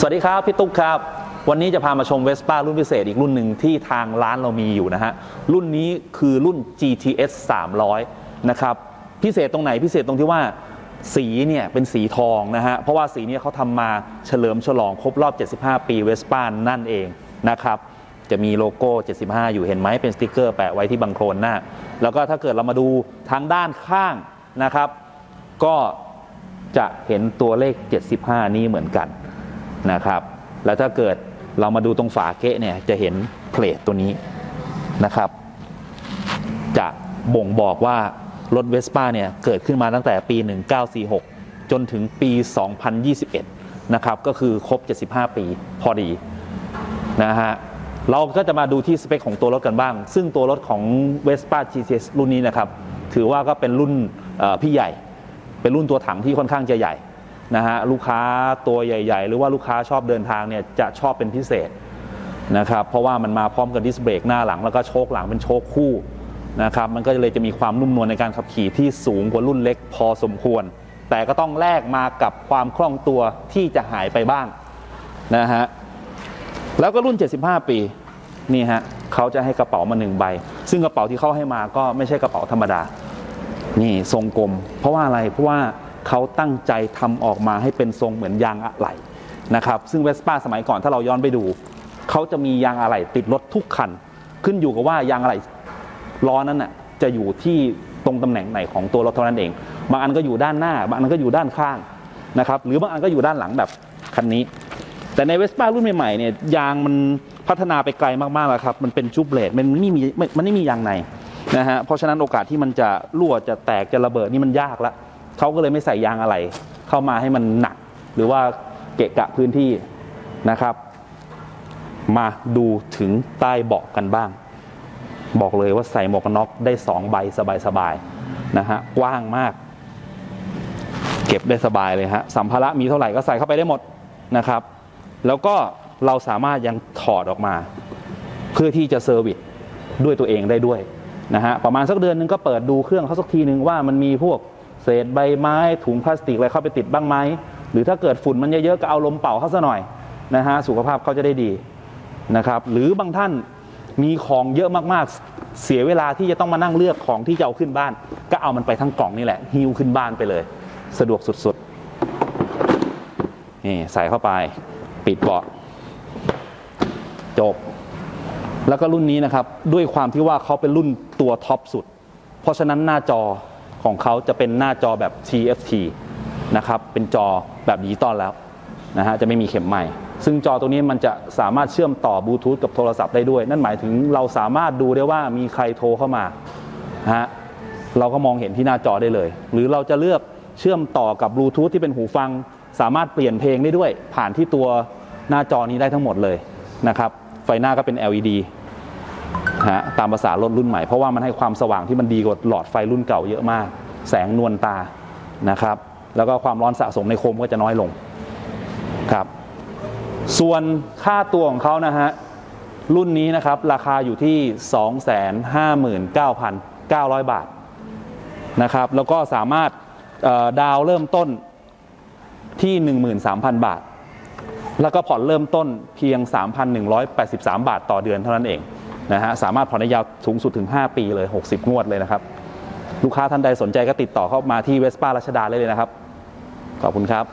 สวัสดีครับ พี่ตุ๊กครับ วันนี้จะพามาชมเวสป้ารุ่นพิเศษอีกรุ่นหนึ่งที่ทางร้านเรามีอยู่นะฮะ รุ่นนี้คือรุ่น GTS 300 นะครับ พิเศษตรงไหนพิเศษตรงที่ว่าสีเนี่ยเป็นสีทองนะฮะ เพราะว่าสีเนี้เขาทำมาเฉลิมฉลองครบรอบ 75 ปีเวสป้านั่นเองนะครับจะมีโลโก้ 75 อยู่เห็นไหมเป็นสติกเกอร์แปะไว้ที่บังโคลนหน้า แล้วก็ถ้าเกิดเรามาดูทางด้านข้างนะครับ ก็จะเห็นตัวเลข 75 นี้เหมือนกัน นะครับ แล้วถ้าเกิดเรามาดูตรงฝาเกะเนี่ยจะเห็นเพลทตัวนี้นะครับ จะบ่งบอกว่ารถเวสป้าเนี่ยเกิดขึ้นมาตั้งแต่ปี 1946 จนถึงปี 2021 นะครับ ก็คือครบ 75 ปีพอดีนะฮะเราก็จะมาดูที่สเปคของตัวรถกันบ้าง ซึ่งตัวรถของ Vespa GTS รุ่นนี้นะครับ ถือว่าก็เป็นรุ่นพี่ใหญ่ เป็นรุ่นตัวถังที่ค่อนข้างจะใหญ่ นะฮะลูกค้าตัวใหญ่ ๆ หรือว่าลูกค้าชอบเดินทางเนี่ยจะชอบเป็นพิเศษนะครับเพราะว่ามันมาพร้อมกับดิสเบรกหน้าหลัง แล้วก็โชคหลังเป็นโชคคู่นะครับมันก็เลยจะมีความนุ่มนวลในการขับขี่ที่สูงกว่ารุ่นเล็กพอสมควร แต่ก็ต้องแลกมากับความคล่องตัวที่จะหายไปบ้างนะฮะแล้วก็รุ่น 75 ปีนี่ฮะเขาจะให้กระเป๋ามาหนึ่งใบ ซึ่งกระเป๋าที่เขาให้มาก็ไม่ใช่กระเป๋าธรรมดา นี่ทรงกลม เพราะว่าอะไรเพราะว่า เขาตั้งใจทำออกมาให้เป็นทรงเหมือนยางอะไหล่นะครับซึ่งเวสป้าสมัยก่อนถ้าเราย้อนไปดูเขาจะมียางอะไหล่ติดรถทุกคัน ขึ้นอยู่กับว่ายางอะไหล่ล้อนั้นน่ะจะอยู่ที่ตรงตำแหน่งไหนของตัวรถเท่านั้นเอง บางอันก็อยู่ด้านหน้า บางอันก็อยู่ด้านข้างนะครับหรือบางอันก็อยู่ด้านหลังแบบคันนี้ แต่ในเวสป้ารุ่นใหม่ๆเนี่ยยางมันพัฒนาไปไกลมากๆแล้วครับมันเป็นจูบเลดมันไม่มีมันไม่มียางในนะฮะเพราะฉะนั้นโอกาสที่มันจะรั่วจะแตกจะระเบิดนี่มันยากละ เขาก็เลยไม่ใส่ยางอะไร เข้ามาให้มันหนัก หรือว่าเกะกะพื้นที่นะครับ มาดูถึงใต้เบาะกันบ้าง บอกเลยว่าใส่หมวกกันน็อกได้สองใบสบายๆนะฮะกว้างมาก เก็บได้สบายเลยฮะสัมภาระมีเท่าไหร่ก็ใส่เข้าไปได้หมดนะครับ แล้วก็เราสามารถยังถอดออกมา เพื่อที่จะเซอร์วิสด้วยตัวเองได้ด้วยนะฮะประมาณสักเดือนนึงก็เปิดดูเครื่องเขาสักทีนึงว่ามันมีพวก เศษใบไม้ถุงพลาสติกอะไรเข้าไปติดบ้างไหมหรือถ้าเกิดฝุ่นมันเยอะๆก็เอาลมเป่าเข้าซะหน่อยนะฮะสุขภาพเขาจะได้ดีนะครับ หรือบางท่านมีของเยอะมากๆ เสียเวลาที่จะต้องมานั่งเลือกของที่จะเอาขึ้นบ้าน ก็เอามันไปทั้งกล่องนี่แหละฮิ้วขึ้นบ้านไปเลย สะดวกสุดๆนี่ใส่เข้าไปปิดเบาะจบ แล้วก็รุ่นนี้นะครับ ด้วยความที่ว่าเขาเป็นรุ่นตัวท็อปสุด เพราะฉะนั้นหน้าจอ ของเขาจะเป็นหน้าจอแบบ TFT นะครับ เป็นจอแบบดิจิตอลแล้วนะฮะ จะไม่มีเข็มใหม่ ซึ่งจอตัวนี้มันจะสามารถเชื่อมต่อบลูทูธกับโทรศัพท์ได้ด้วย นั่นหมายถึงเราสามารถดูได้ว่ามีใครโทรเข้ามาฮะ เราก็มองเห็นที่หน้าจอได้เลย หรือเราจะเลือกเชื่อมต่อกับบลูทูธที่เป็นหูฟัง สามารถเปลี่ยนเพลงได้ด้วย ผ่านที่ตัวหน้าจอนี้ได้ทั้งหมดเลยนะครับ ไฟหน้าก็เป็น LED ฮะตามภาษารถรุ่นใหม่ เพราะว่ามันให้ความสว่างที่มันดีกว่าหลอดไฟรุ่นเก่าเยอะมาก แสงนวลตานะครับแล้วก็ความร้อนสะสมในโคมก็จะน้อยลงครับส่วนค่าตัวของเขานะฮะรุ่นนี้นะครับราคาอยู่ที่ 259,900 บาทนะครับแล้วก็สามารถดาวเริ่มต้นที่ 13,000 บาท แล้วก็ผ่อนเริ่มต้นเพียง 3,183 บาทต่อเดือนเท่านั้นเอง นะฮะสามารถผ่อนได้ยาวสูงสุดถึง 5 ปีเลย 60 งวดเลยนะครับ ลูกค้าท่านใดสนใจก็ติดต่อเข้ามาที่เวสป้ารัชดาเลยเลยนะครับ ขอบคุณครับ